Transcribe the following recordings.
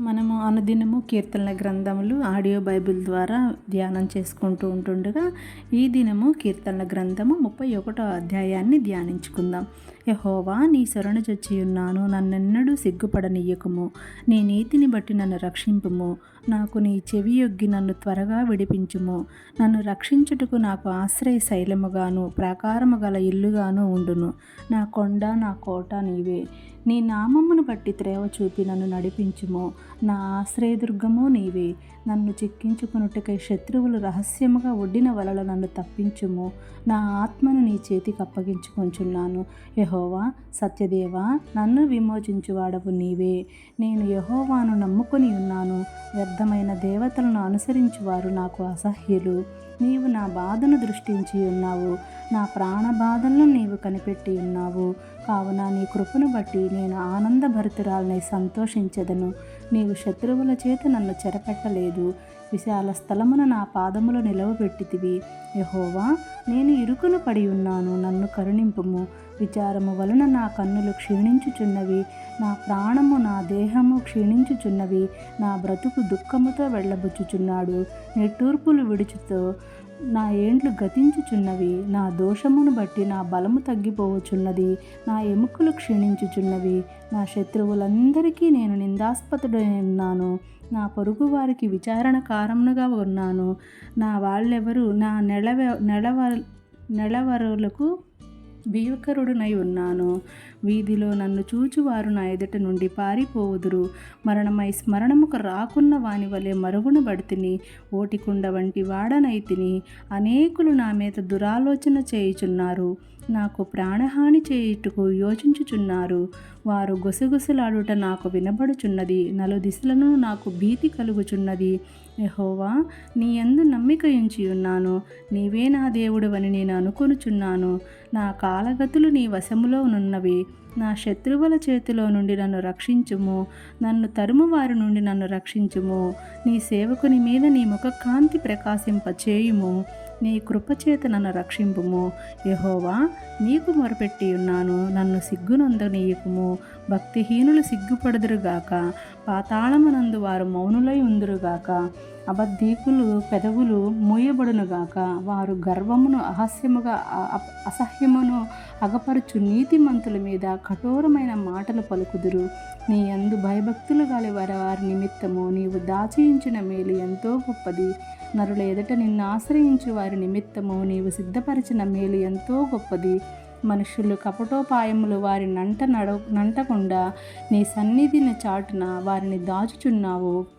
మనము అనుదినము కీర్తనల గ్రంథములు ఆడియో బైబిల్ ద్వారా ధ్యానం చేసుకుంటూ ఉంటుండగా ఈ దినము కీర్తనల గ్రంథము ముప్పై ఒకటో అధ్యాయాన్ని ధ్యానించుకుందాం. యహోవా నీ శరణు చొచ్చి ఉన్నాను నన్నెన్నడూ సిగ్గుపడనీయకము. నీ నీతిని బట్టి నన్ను రక్షింపుము. నాకు నీ చెవి యొగ్గి నన్ను త్వరగా విడిపించుము. నన్ను రక్షించుటకు నాకు ఆశ్రయ శైలముగాను ప్రాకారము గల ఇల్లుగాను ఉండును. నా కొండ నా కోట నీవే. నీ నామమును బట్టి త్రేవ చూపి నన్ను నడిపించుము. నా ఆశ్రయదుర్గము నీవే. నన్ను చిక్కించుకున్నట్టుకై శత్రువులు రహస్యముగా ఒడ్డిన వలల నన్ను తప్పించుము. నా ఆత్మను నీ చేతికి అప్పగించుకొంచున్నాను. యహోవా సత్యదేవా నన్ను విమోచించువాడవు నీవే. నేను యహోవాను నమ్ముకొని ఉన్నాను. వ్యర్థమైన దేవతలను అనుసరించువారు నాకు అసహ్యులు. నీవు నా బాధను దృష్టించి ఉన్నావు. నా ప్రాణ బాధలను నీవు కనిపెట్టి ఉన్నావు. కావున నీ కృపను బట్టి నేను ఆనందభరితురాలని సంతోషించదను. నీవు శత్రువుల చేత నన్ను చెరపెట్టలేదు. విశాల స్థలమున నా పాదములు నిలవబెట్టితివి. యహోవా నేను ఇరుకును పడి ఉన్నాను. నన్ను కరుణింపుము. విచారము వలన నా కన్నులు క్షీణించుచున్నవి నా ప్రాణము నా దేహము క్షీణించుచున్నవి నా బ్రతుకు దుఃఖముతో వెళ్ళబుచ్చుచున్నాడు. నిట్టూర్పులు విడుచుతో నా ఏండ్లు గతించుచున్నవి నా దోషమును బట్టి నా బలము తగ్గిపోవచున్నది నా ఎముకలు క్షీణించుచున్నవి. నా శత్రువులందరికీ నేను నిందాస్పదుడై ఉన్నాను నా పొరుగు వారికి విచారణ కారణంగా ఉన్నాను. నా వాళ్ళెవరు? నా నెలవ నెలవ నెలవరులకు భీకరుడునై ఉన్నాను. వీధిలో నన్ను చూచువారు నా ఎదుట నుండి పారిపోవుదురు. మరణమై స్మరణముకు రాకున్న వాని వలె మరుగున బడితిని. ఓటికుండ వంటి వాడనైతిని అనేకులు నా మీద దురాలోచన చేయుచున్నారు. నాకు ప్రాణహాని చేయుటకు యోచించుచున్నారు. వారు గుసగుసలాడుట నాకు వినబడుచున్నది. నలు దిశలను నాకు భీతి కలుగుచున్నది. యహోవా నీ ఎందు నమ్మిక ఉంచి ఉన్నాను నీవే నా దేవుడు అని నేను అనుకొనుచున్నాను. నా కాలగతులు నీ వశములో నున్నవి. నా శత్రువుల చేతిలో నుండి నన్ను రక్షించుము. నన్ను తరుము వారి నుండి నన్ను రక్షించుము. నీ సేవకుని మీద నీ ముఖ కాంతి ప్రకాశింపచేయుము. నీ కృపచేత నన్ను రక్షింపుము. యహోవా నీకు మొరపెట్టి ఉన్నాను. నన్ను సిగ్గునందనీయకుము. భక్తిహీనులు సిగ్గుపడదురుగాక. పాతాళమునందు వారు మౌనులై ఉందురుగాక. అబద్ధీకులు పెదవులు మూయబడునుగాక వారు గర్వమును అహస్యముగా అసహ్యమును అగపరుచు నీతిమంతుల మీద కఠోరమైన మాటలు పలుకుదురు. నీ అందు భయభక్తులు గల వారి వారి నిమిత్తము నీవు దాచయించిన మేలు ఎంతో గొప్పది. నరుల ఎదుట నిన్ను ఆశ్రయించు వారి నిమిత్తము నీవు సిద్ధపరిచిన మేలు ఎంతో గొప్పది. మనుషులు కపటోపాయములు వారి నంట నడ నంటకుండా నీ సన్నిధిని చాటున వారిని దాచుచున్నావు.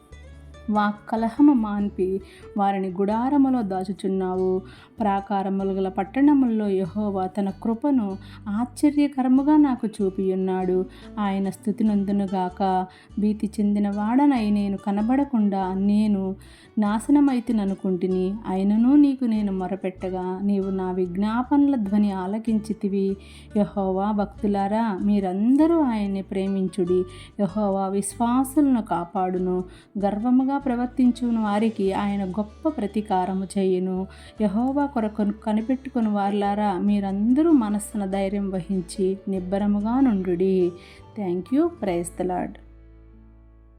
వాక్కలహము మాన్పి వారిని గుడారములో దాచుచున్నావు. ప్రాకారములు గల పట్టణముల్లో యహోవా తన కృపను ఆశ్చర్యకరముగా నాకు చూపియున్నాడు. ఆయన స్థుతినందునుగాక. భీతి చెందిన వాడనై నేను కనబడకుండా నేను నాశనమైతిననుకుంటుని. అయినను నీకు నేను మొరపెట్టగా. నీవు నా విజ్ఞాపనల ధ్వని ఆలకించితివి. యహోవా భక్తులారా మీరందరూ ఆయన్ని ప్రేమించుడి. యహోవా విశ్వాసులను కాపాడును. గర్వముగా ప్రవర్తించుని వారికి ఆయన గొప్ప ప్రతీకారము చేయును. యహోవా కొరకు కనిపెట్టుకుని వారులారా మీరందరూ మనస్సున ధైర్యం వహించి నిబ్బరముగా నుండు thank you praise the lord